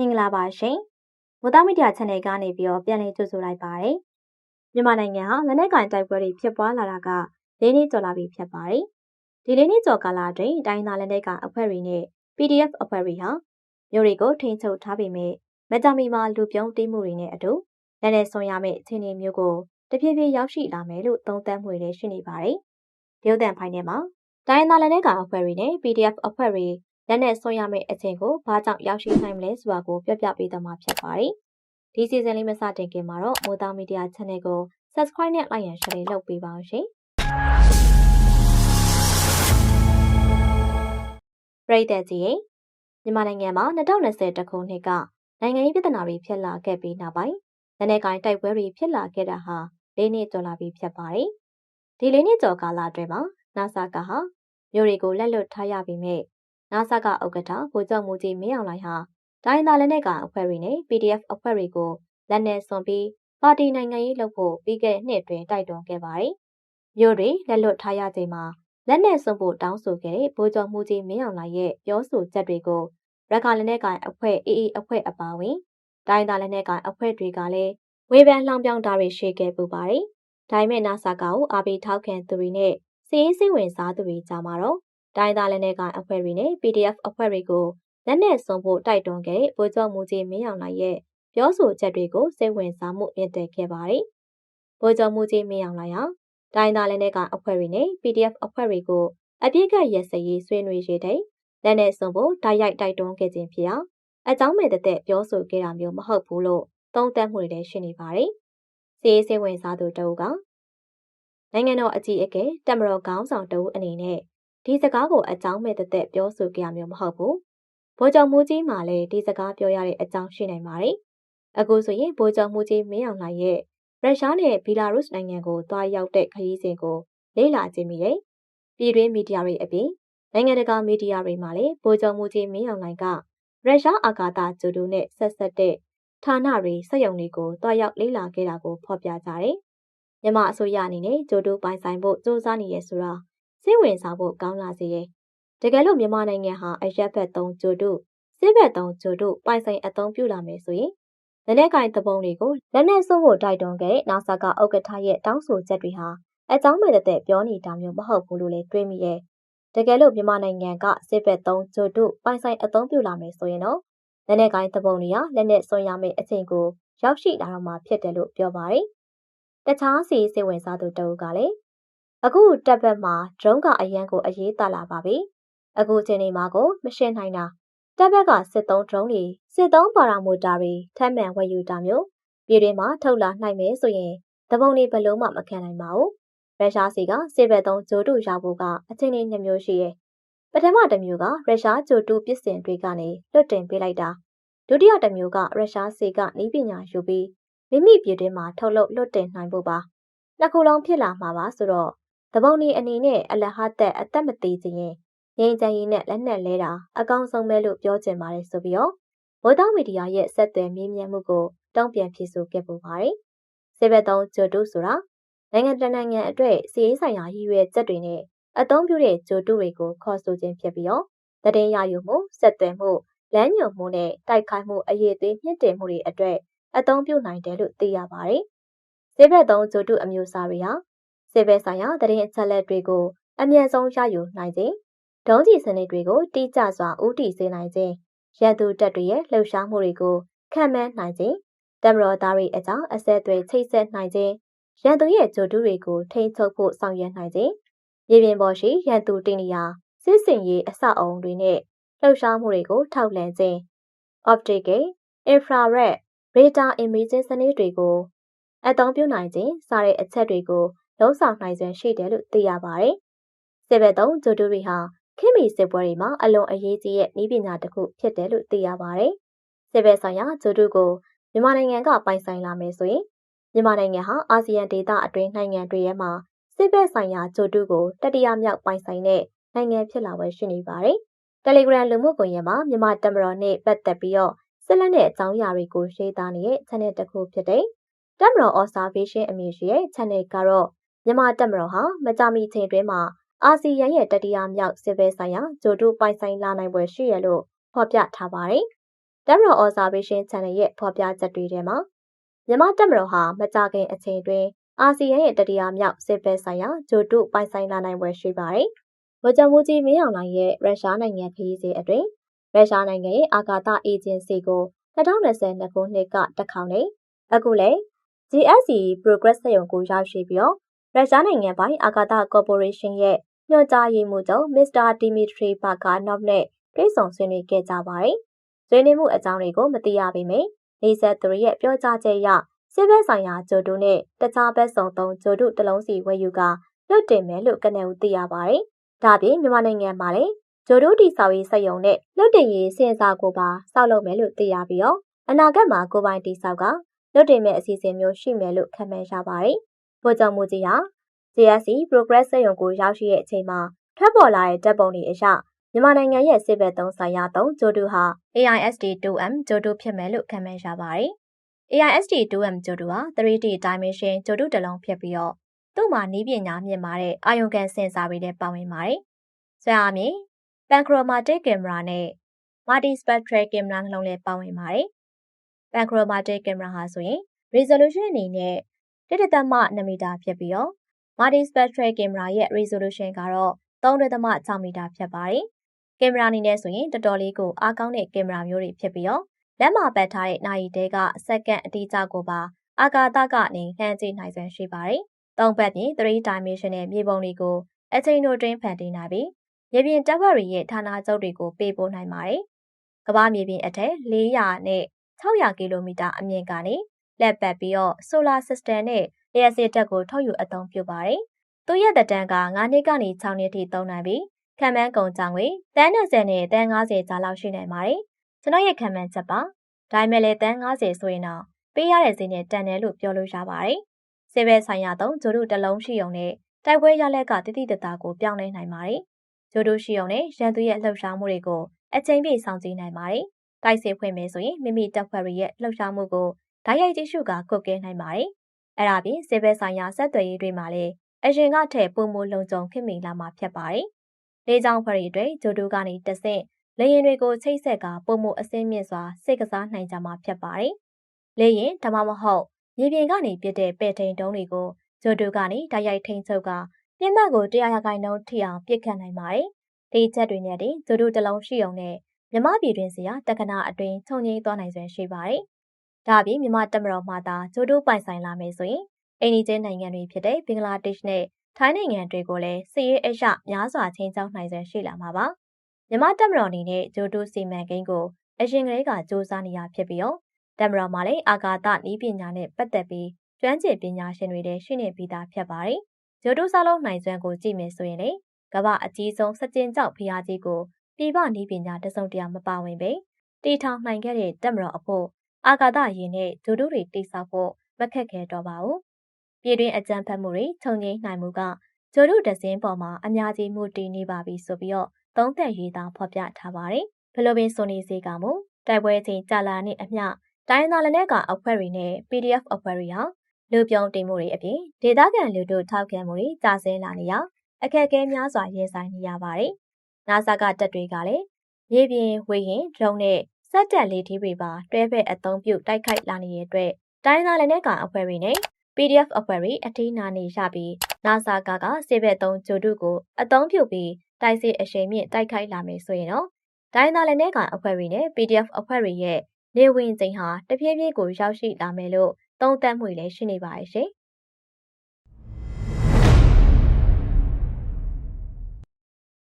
မင်္ဂလာပါရှင်။မိုးသားမီဒီယာ channel ကနေပြီးတော့ပြန်လည်ကြိုဆိုလိုက်ပါတယ်။မြန်မာနိုင်ငံဟာလက်နက်ကင်တိုက်ပွဲတွေဖြစ်ပွားလာတာက၄နှစ်ကျော်လာပြီဖြစ်ပါတယ်။ဒီ၄နှစ်ကျော်ကာလအတွင်းတိုင်းသားလက်နက်ကအဖွဲ့တွေနဲ့ PDF အဖွဲ့တွေဟာမြို့တွေကိုထိန်းချုပ်ထားပေမဲ့မကြမီမှာလူပြုံးတိမှုတွေနဲ့အတူလက်နဲ့ဆွန်ရမယ့်အခြေအနေမျိုးကိုတဖြည်းဖြည်းရောက်ရှိလာမယ်လို့သုံးသပ်မှုတွေရှိနေပါတယ်။ရုပ်သံဖိုင်ထဲမှာတိုင်းသားလက်နက်ကအဖွဲ့တွေနဲ့ PDF အဖွဲ့တွေ လက်နဲ့ဆွံ့ရမယ့်အချိန်ကိုဘာကြောင့်ရောက်ရှိနိုင်မလဲဆိုတာကိုပြောပြပေးသွားမှာဖြစ်ပါတယ်။ဒီစီဇန်လေးမစတင်ခင်မှာတော့မိုးသားမီဒီယာ channel ကို subscribe နဲ့ like ရန် share လေးလုပ်ပေးပါအောင်ရှင်။ပရိသတ်ကြီးရေမြန်မာနိုင်ငံမှာ2020ခုနှစ်ကနိုင်ငံရေးပြဿနာတွေဖြစ်လာခဲ့ပြီးနောက်ပိုင်းလက်နက်ကိုင်တိုက်ပွဲတွေဖြစ်လာခဲ့တာဟာ၄နှစ်ကျော်လာပြီဖြစ်ပါတယ်။ဒီ၄နှစ်ကျော်ကာလအတွင်းမှာ NASA ကဟာမျိုးတွေကိုလက်လွတ်ထားရပြီးမြဲ နာဆာကဥက္ကဋ္ဌဗိုလ်ချုပ်မူကြီးမင်းအောင်လှိုင်ဟာတိုင်းသားလက်နက်ကအဖွဲ့တွေနဲ့ PDF အဖွဲ့တွေကိုလက်နက်စွန်ပြီးပါတီနိုင်ငံရေးလုပ်ဖို့ပြီးခဲ့တဲ့နှစ်အတွင်းတိုက်တွန်းခဲ့ပါတယ်။မြို့တွေလက်လွတ်ထားရချိန်မှာလက်နက်စွန်ဖို့တောင်းဆိုခဲ့တဲ့ဗိုလ်ချုပ်မူကြီးမင်းအောင်လှိုင်ရဲ့ပြောဆိုချက်တွေကိုရခိုင်လက်နက်ကိုင်အဖွဲ့အေးအေးအဖွဲ့အပါအဝင်တိုင်းသားလက်နက်ကိုင်အဖွဲ့တွေကလည်းဝေဖန်လှောင်ပြောင်တာတွေရှိခဲ့ပူပါတယ်။ဒါပေမဲ့နာဆာကကိုအာဘီထောက်ခံသူတွေနဲ့စီးရင်စိဝင်စားသူတွေကြားမှာတော့ တိုင်းသားလက်နက်ကိုင်အဖွဲ့တွေနဲ့ PDF အဖွဲ့တွေကိုလက်နက်စွန်ဖို့တိုက်တွန်းခဲ့တဲ့ဗိုလ်ချုပ်မူကြီးမင်းအောင်လှိုင်ရဲ့ပြောဆိုချက်တွေကိုစိတ်ဝင်စားမှုမြင့်တက်ခဲ့ပါတယ်။ဗိုလ်ချုပ်မူကြီးမင်းအောင်လှိုင်ဟာတိုင်းသားလက်နက်ကိုင်အဖွဲ့တွေနဲ့ PDF အဖွဲ့တွေကိုအပြစ်ကရစရေးဆွေးနွေးရေးတဲ့လက်နက်စွန်ဖို့တိုက်ရိုက်တိုက်တွန်းခဲ့ခြင်းဖြစ်အောင်အကြောင်းမဲ့တဲ့ပြောဆိုခဲ့တာမျိုးမဟုတ်ဘူးလို့သုံးသပ်မှုတွေလည်းရှိနေပါတယ်။စီးစိတ်ဝင်စားသူတအုပ်ကနိုင်ငံတော်အကြီးအကဲတမတော်ခေါင်းဆောင်တအုပ်အနေနဲ့ ဒီစကားကိုအကြောင်းမဲ့တသက်ပြောဆိုကြရမျိုးမဟုတ်ဘူး။ဗိုလ်ချုပ်မူကြီးမှလည်းဒီစကားပြောရတဲ့အကြောင်းရှိနိုင်ပါတယ်။အခုဆိုရင်ဗိုလ်ချုပ်မူကြီးမင်းအောင်လှိုင်ရဲ့ရုရှားနဲ့ဘီလာရုစ်နိုင်ငံကိုတွားရောက်တဲ့ခရီးစဉ်ကိုလေ့လာကြည့်မိတယ်။ပြည်တွင်းမီဒီယာတွေအပြင်နိုင်ငံတကာမီဒီယာတွေမှာလည်းဗိုလ်ချုပ်မူကြီးမင်းအောင်လှိုင်ကရုရှားအာကာသဂျိုဒိုနဲ့ဆက်ဆက်တဲ့ဌာနတွေစက်ရုံတွေကိုတွားရောက်လေ့လာခဲ့တာကိုဖော်ပြကြတယ်။မြန်မာအစိုးရအနေနဲ့ဂျိုဒိုပိုင်ဆိုင်ဖို့စ조사နေရဆိုတာ စိတ်ဝင်စားဖို့ကောင်းလာစေတယ်။တကယ်လို့မြန်မာနိုင်ငံဟာအရက်ဘက်သုံးဂျိုတို့စစ်ဘက်သုံးဂျိုတို့ပိုင်ဆိုင်အသုံးပြုလာမယ်ဆိုရင်လက်နက်ကင်သဘုံတွေကိုလက်နက်စွန့်ဖို့တိုက်တွန်းခဲ့နာဆာကဥက္ကဋ္ဌရဲ့တောင်းဆိုချက်တွေဟာအကြောင်းမဲ့တဲ့ပြောနေတာမျိုးမဟုတ်ဘူးလို့လည်းတွေးမိရဲ့။တကယ်လို့မြန်မာနိုင်ငံကစစ်ဘက်သုံးဂျိုတို့ပိုင်ဆိုင်အသုံးပြုလာမယ်ဆိုရင်တော့လက်နက်ကင်သဘုံတွေဟာလက်နက်စွန့်ရမယ့်အချိန်ကိုရောက်ရှိလာတော့မှဖြစ်တယ်လို့ပြောပါတယ်။တခြားစီစိတ်ဝင်စားသူတအုပ်ကလည်း အခုတက်ဘက်မှာ drone ကအရန်ကိုအရေးတလာပါပြီ။အခုချိန်နေမှာကိုမရှင်းနိုင်တာ။တက်ဘက်ကစစ်သုံး drone တွေစစ်သုံးပါရာမိုတာတွေထပ်မံဝယ်ယူတာမျိုးပြည်တွင်းမှာထုတ်လာနိုင်မယ်ဆိုရင်တပုံတွေဘလုံးမှမခံနိုင်ပါဘူး။ရုရှားစီကစစ်ဘက်သုံးဂျိုတုရောက်ဖို့ကအချိန်လေးနှစ်မျိုးရှိရဲ့။ပထမတစ်မျိုးကရုရှားဂျိုတုပစ္စင်တွေကနေလွတ်တင်ပေးလိုက်တာ။ဒုတိယတစ်မျိုးကရုရှားစီကနည်းပညာယူပြီးမိမိပြည်တွင်းမှာထုတ်လုပ်လွတ်တင်နိုင်ဖို့ပါ။နှစ်ခုလုံးဖြစ်လာမှာပါဆိုတော့ တပုံဒီအနေနဲ့အလဟတ်အသက်မသေးခြင်းရင်ငြိမ်းချမ်းရေးနဲ့လက်နက်လဲတာအကောင်းဆုံးပဲလို့ပြောချင်ပါတယ်ဆိုပြီးတော့ဝေဒမီဒီယာရဲ့ဆက်သွယ်မြင်းမြတ်မှုကိုတုံ့ပြန်ဖြေဆိုခဲ့ပူပါတယ်။စေဘက်သုံးဂျိုတုဆိုတာနိုင်ငံတကာနိုင်ငံအတွက်စီးရေးဆိုင်ရာရည်ရွယ်ချက်တွေနဲ့အသုံးပြုတဲ့ဂျိုတုတွေကိုခေါ်ဆိုခြင်းဖြစ်ပြီးတော့တည်င်းရယူမှုဆက်သွယ်မှုလမ်းညွှန်မှုနဲ့တိုက်ခိုက်မှုအရေးသေးမြင့်တင်မှုတွေအတွက်အသုံးပြုနိုင်တယ်လို့သိရပါတယ်။စေဘက်သုံးဂျိုတုအမျိုးအစားတွေဟာ စစ်ဘက်ဆိုင်ရာသတင်းအချက်အလက်တွေကိုအမြန်ဆုံးရယူနိုင်ခြင်းဒုံးကျည်စနစ်တွေကိုတိကျစွာဦးတည်စေနိုင်ခြင်းရန်သူတပ်တွေရဲ့လှုပ်ရှားမှုတွေကိုခံမှန်းနိုင်ခြင်းတမတော်သားတွေအကြောင်းအဆက်အသွယ်ချိတ်ဆက်နိုင်ခြင်းရန်သူရဲ့ဂျိုတူးတွေကိုထိန်းချုပ်ဖို့ဆောင်ရွက်နိုင်ခြင်းမြေပြင်ပေါ်ရှိရန်သူတင်နေရာစစ်စင်ရေးအဆောက်အုံတွေနဲ့လှုပ်ရှားမှုတွေကိုထောက်လှမ်းခြင်း optical infrared radar imaging စနစ်တွေကိုအသုံးပြုနိုင်ခြင်းစတဲ့အချက်တွေကို လုံးဆောင်နိုင်စွမ်းရှိတယ်လို့သိရပါတယ်။စစ်ဘက်သုံးဂျိုဒူတွေဟာခင်မီစစ်ပွဲတွေမှာအလွန်အရေးကြီးတဲ့နည်းပညာတစ်ခုဖြစ်တယ်လို့သိရပါတယ်။စစ်ဘက်ဆိုင်ရာဂျိုဒူကိုမြန်မာနိုင်ငံကပိုင်ဆိုင်လာမယ်ဆိုရင်မြန်မာနိုင်ငံဟာအာဆီယံဒေသအတွင်းနိုင်ငံတွေရဲ့မှာစစ်ဘက်ဆိုင်ရာဂျိုဒူကိုတတိယမြောက်ပိုင်ဆိုင်တဲ့နိုင်ငံဖြစ်လာဝယ်ရှိနေပါတယ်။ Telegram လူမှုကွန်ရက်မှာမြန်မာတမတော်နဲ့ပတ်သက်ပြီးတော့ဆက်လက်တဲ့အကြောင်းအရာတွေကိုရှင်းသားနေတဲ့ channel တစ်ခုဖြစ်တဲ့တမတော် observation အမည်ရှိတဲ့ channel ကတော့ မြန်မာတပ်မတော်ဟာမကြာမီချိန်တွင်းမှာအာဆီယံရဲ့တတိယမြောက်စစ်ဘဲဆိုင်ရာဂျိုဒုပိုင်ဆိုင်လာနိုင်ပွဲရှိရလို့ဖော်ပြထားပါတယ်တမတော် observation channel ရဲ့ဖော်ပြချက်တွေထဲမှာမြန်မာတမတော်ဟာမကြခင်အချိန်တွင်အာဆီယံရဲ့တတိယမြောက်စစ်ဘက်ဆိုင်ရာဂျိုတုပိုင်ဆိုင်လာနိုင်ွယ်ရှိပါတယ်။ဝကြမူကြီးမင်းအောင်လှိုင်ရဲ့ရုရှားနိုင်ငံခရီးစဉ်အတွင်းရုရှားနိုင်ငံရဲ့အာကာသအေဂျင်စီကို2022ခုနှစ်ကတက်ခေါင်နေအခုလည်း GSC Progress စက်ရုံကိုရောက်ရှိပြီးတော့ ရုရှားနိုင်ငံပိုင်အာကာသကော်ပိုရေးရှင်းရဲ့ညွှန်ကြားရေးမှူးချုပ်မစ္စတာဒီမီထရီဘာကာနော့နဲ့တွေ့ဆုံဆွေးနွေးခဲ့ကြပါတယ်။ဆွေးနွေးမှုအကြောင်းတွေကိုမသိရပေမယ့်နေဆက်သူရဲ့ပြောကြားချက်အရစစ်ဘက်ဆိုင်ရာဂျိုတုနဲ့တခြားဘက်ဆောင်သုံးဂျိုတုတလုံးစီဝယ်ယူကလွတ်တင်မယ်လို့ကနဦးသိရပါတယ်။ဒါပြင်မြန်မာနိုင်ငံမှာလည်းဂျိုတုတီဆောက်ရေးစက်ရုံနဲ့လွတ်တင်ရေးစင်စာကိုပါစောက်လုပ်မယ်လို့သိရပြီးတော့အနာဂတ်မှာကိုပိုင်တီဆောက်ကလွတ်တင်မဲ့အစီအစဉ်မျိုးရှိမယ်လို့ခန့်မှန်းရပါတယ်။ ဗိုလ်ချုပ်မူကြီးဟာ JSC Progress စက်ရုံကိုရောက်ရှိတဲ့အချိန်မှာထွက်ပေါ်လာတဲ့တပ်ပုံတွေအရမြန်မာနိုင်ငံရဲ့စစ်ဘက်သုံးဆိုင်ရာသုံးဂျိုတုဟာ AISD2M ဂျိုတုဖြစ်မယ်လို့ခန့်မှန်းရပါတယ်။ AISD2M ဂျိုတုဟာ 3D dimension ဂျိုတုတစ်လုံးဖြစ်ပြီးတော့သူ့မှာနီးပညာမြင့်မာတဲ့အာယုံခံစင်ဆာတွေနဲ့ပါဝင်ပါတယ်။ဆွဲအားမြင် panchromatic camera နဲ့ multispectral camera နှလုံးလည်းပါဝင်ပါတယ်။ panchromatic camera ဟာဆိုရင် resolution အနေနဲ့ 1.2မီတာဖြစ်ပြီးတော့ multispectral camera ရဲ့ resolution ကတော့3.6မီတာဖြစ်ပါတယ်။ကင်မရာအနေနဲ့ဆိုရင်တော်တော်လေးကိုအားကောင်းတဲ့ကင်မရာမျိုးတွေဖြစ်ပြီးတော့လက်မှာပတ်ထားတဲ့နိုင်တဲကစက္ကန့်အတိအကျကိုပါအာကာသကနေလှမ်းကြည့်နိုင်စွမ်းရှိပါတယ်။သုံးဘက်ပြင်3 dimensional မြေပုံတွေကိုအချိန်တို့တွင်းဖန်တီးနိုင်ပြီးမြေပြင်တပ်ဖွဲ့တွေရဲ့ဌာနချုပ်တွေကိုပေးပို့နိုင်ပါတယ်။ကမ္ဘာမြေပြင်အထက်400နဲ့600ကီလိုမီတာအမြင့်ကနေ လက်ပတ်ပြီးတော့ solar system နဲ့လျှက်စစ်တပ်ကိုထုတ်ယူအသုံးပြုပါတယ်။သူ့ရဲ့တက်တန်းက9နှစ်ကနေ6နှစ်ထိသုံးနိုင်ပြီးခံမှန်းကုန်ကြငွေတန်း20နဲ့တန်း90ကြားလောက်ရှိနိုင်ပါတယ်။ကျွန်တော်ရဲ့ခံမှန်းချက်ပါ။ဒါပေမဲ့လည်းတန်း90ဆိုရင်တော့ပေးရတဲ့ဈေးနဲ့တန်တယ်လို့ပြောလို့ရပါတယ်။စေဘဲဆိုင်ရာသုံးဂျိုတို့တလုံးရှိုံနဲ့တိုက်ပွဲရလက်ကတိတိတသားကိုပြောင်းလဲနိုင်ပါတယ်။ဂျိုတို့ရှိုံနဲ့ရန်သူရဲ့လှုပ်ရှားမှုတွေကိုအချိန်ပြည့်ဆောင်ကြည့်နိုင်ပါတယ်။တိုက်စစ်ဖွင့်မယ်ဆိုရင်မိမိတပ်ဖွဲ့တွေရဲ့လှုပ်ရှားမှုကို ဓာတ်ရိုက်ကြည့်ရှုကကုတ်ကဲနိုင်ပါတယ်။အဲ့ဒါပြင်စေဘဲဆိုင်ရာဆက်သွယ်ရေးတွေမှာလည်းအရင်ကထက်ပုံမလုံခြုံခင်မီလာမှာဖြစ်ပါတယ်။လေကြောင်းဖရီတွေဂျိုဒိုကနေတဆင့်လေရင်တွေကိုချိတ်ဆက်ကပုံမအစင်းမြင့်စွာစိတ်ကစားနိုင်ကြမှာဖြစ်ပါတယ်။လေရင်ဒါမှမဟုတ်မြေပြင်ကနေပြစ်တဲ့ပဲ့ထိန်တုံးတွေကိုဂျိုဒိုကနေတိုက်ရိုက်ထိန်ချုပ်ကပြင်းမှတ်ကိုတရားရဂိုင်နှုန်းထိအောင်ပြစ်ခတ်နိုင်ပါတယ်။ဒီချက်တွေနဲ့တင်ဂျိုဒိုတလုံးရှိုံနဲ့မြမပြည်တွင်စရာတက္ကနာအတွင်းခြုံငိမ့်သွားနိုင်စွမ်းရှိပါတယ်။ ဒါပြင်မြမတက်မတော်မှာသာဂျိုဒိုပိုင်ဆိုင်လာမယ်ဆိုရင်အိန္ဒိယနိုင်ငံတွေဖြစ်တဲ့ဘင်္ဂလားဒေ့ရှ်နဲ့ထိုင်းနိုင်ငံတွေကိုလည်းစစ်ရေးအရများစွာချင်းချောင်းနိုင်စွမ်းရှိလာမှာပါ။မြမတက်မတော်အနေနဲ့ဂျိုတိုစီမံကိန်းကိုအရင်ကလေးကစ조사နေရဖြစ်ပြီးတော့တက်မတော်မှာလည်းအာကာသနည်းပညာနဲ့ပတ်သက်ပြီးကျွမ်းကျင်ပညာရှင်တွေလည်းရှိနေပြီးသားဖြစ်ပါတယ်။ဂျိုတိုစားလုံးနိုင်စွမ်းကိုကြည့်မယ်ဆိုရင်လေကမ္ဘာအကြီးဆုံးစကြင်ကြောက်ဖျားကြီးကိုပြည်ပနည်းပညာတစုံတရာမပါဝင်ပဲတီထောင်နိုင်ခဲ့တဲ့တက်မတော်အဖို့ အာကာသယာဉ်နဲ့ဂျိုတိုတွေတိစောက်ဖို့မခက်ခဲတော့ပါဘူးပြည်တွင်းအကြမ်းဖက်မှုတွေခြုံငိမ့်နိုင်မှုကဂျိုဒုဒဇင်းပေါ်မှာအများကြီးမှုတည်နေပါပြီဆိုပြီးတော့သုံးသက်ရေးသားဖော်ပြထားပါတယ်။ဘလိုပင်ဆိုနေစေကမူတိုက်ပွဲချိန်ကြာလာနေအမျှတိုင်းသားလည်းကအဖွဲ့တွေနဲ့ PDF အဖွဲ့တွေဟာလူပြုံတင်မှုတွေအပြင်ဒေသခံလူတို့ထောက်ခံမှုတွေကြာဆင်းလာနေရအခက်အခဲများစွာရင်ဆိုင်နေရပါတယ်။ NASA ကတပ်တွေကလည်းမြေပြင်ဝေရင်ဒရုန်းနဲ့ စက်တက်လေးထီးတွေပါတွဲဖက်အသုံးပြုတိုက်ခိုက်လာနေတဲ့အတွက်တိုင်းသားလည်းကအဖွဲ့တွေနဲ့ PDF အဖွဲ့တွေအထီးနာနေရပြီး NASA ကကစေဘက်သုံးဂျိုတုကိုအသုံးပြုပြီးတိုက်စစ်အရှိန်မြင့်တိုက်ခိုက်လာမယ်ဆိုရင်တော့ဒိုင်းသားလည်းနဲ့ကအဖွဲ့တွေနဲ့ PDF အဖွဲ့တွေရဲ့နေဝင်ချိန်ဟာတဖြည်းဖြည်းကိုရောက်ရှိလာမယ်လို့သုံးသပ်မှုလည်းရှိနေပါရဲ့ရှင်။